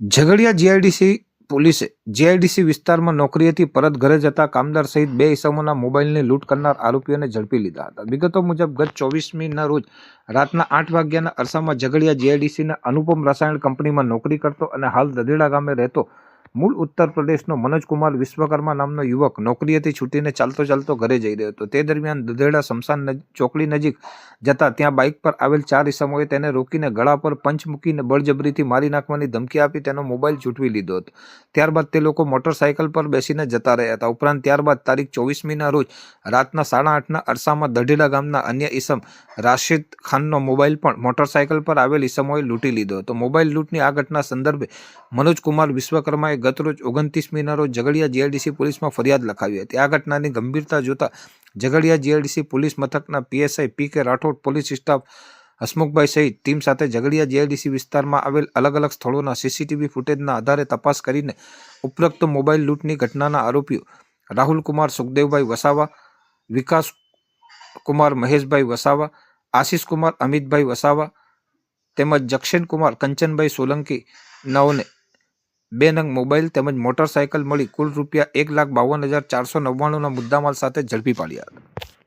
Jhagadia GIDC પોલીસે GIDC વિસ્તારમાં નોકરીએથી પરત ઘરે જતા કામદાર સહિત બે ઇસમોના મોબાઈલની લૂંટ કરનાર આરોપીઓને ઝડપી લીધા હતા. વિગતો મુજબ, ગત ચોવીસમીના રોજ રાતના આઠ વાગ્યાના અરસામાં ઝઘડિયા જીઆઈડીસીના અનુપમ રસાયણ કંપનીમાં નોકરી કરતો અને હાલ દદેડા ગામે રહેતો મૂળ ઉત્તર પ્રદેશનો મનોજકુમાર વિશ્વકર્મા નામનો યુવક નોકરીએથી છૂટીને ચાલતો ચાલતો ઘરે જઈ રહ્યો હતો. તે દરમિયાન દધેડા શમશાન ચોકડી નજીક જતા ત્યાં બાઇક પર આવેલ ચાર ઇસમોએ તેને રોકીને ગળા પર પંચ મૂકીને બળજબરીથી મારી નાખવાની ધમકી આપી તેનો મોબાઈલ છૂટવી લીધો હતો. ત્યારબાદ તે લોકો મોટરસાયકલ પર બેસીને જતા રહ્યા હતા. ઉપરાંત ત્યારબાદ તારીખ ચોવીસમીના રોજ રાતના સાડા આઠના અરસામાં દઢેડા ગામના અન્ય ઈસમ રાશિદ ખાનનો મોબાઈલ પણ મોટરસાયકલ પર આવેલ ઈસમોએ લૂંટી લીધો હતો. મોબાઈલ લૂંટની આ ઘટના સંદર્ભે મનોજકુમાર વિશ્વકર્માએ ગતરોજ ઓગણત્રીસમીના રોજ ઝઘડિયા જીઆઈડીસી પોલીસમાં ફરિયાદ લખાવી હતી. આ ઘટનાની ગંભીરતા જોતા ઝઘડિયા જીઆઈડીસી પોલીસ મથકના PSI P K Rathod police staff Hasmukhbhai સહિત ટીમ સાથે ઝઘડિયા જીઆઈડીસી વિસ્તારમાં આવેલ અલગ અલગ સ્થળોના સીસીટીવી ફૂટેજના આધારે તપાસ કરીને ઉપરોક્ત મોબાઈલ લૂંટની ઘટનાના આરોપીઓ રાહુલ કુમાર સુખદેવભાઈ વસાવા, વિકાસ કુમાર મહેશભાઈ વસાવા, આશિષ કુમાર અમિતભાઈ વસાવા તેમજ જક્ષેન કુમાર કંચનભાઈ સોલંકી નવને બે નંગ મોબાઈલ તેમજ મોટરસાયકલ મળી કુલ રૂપિયા એક લાખ બાવન હજાર ચારસો નવ્વાણુંના મુદ્દામાલ સાથે ઝડપી પાડ્યા હતા.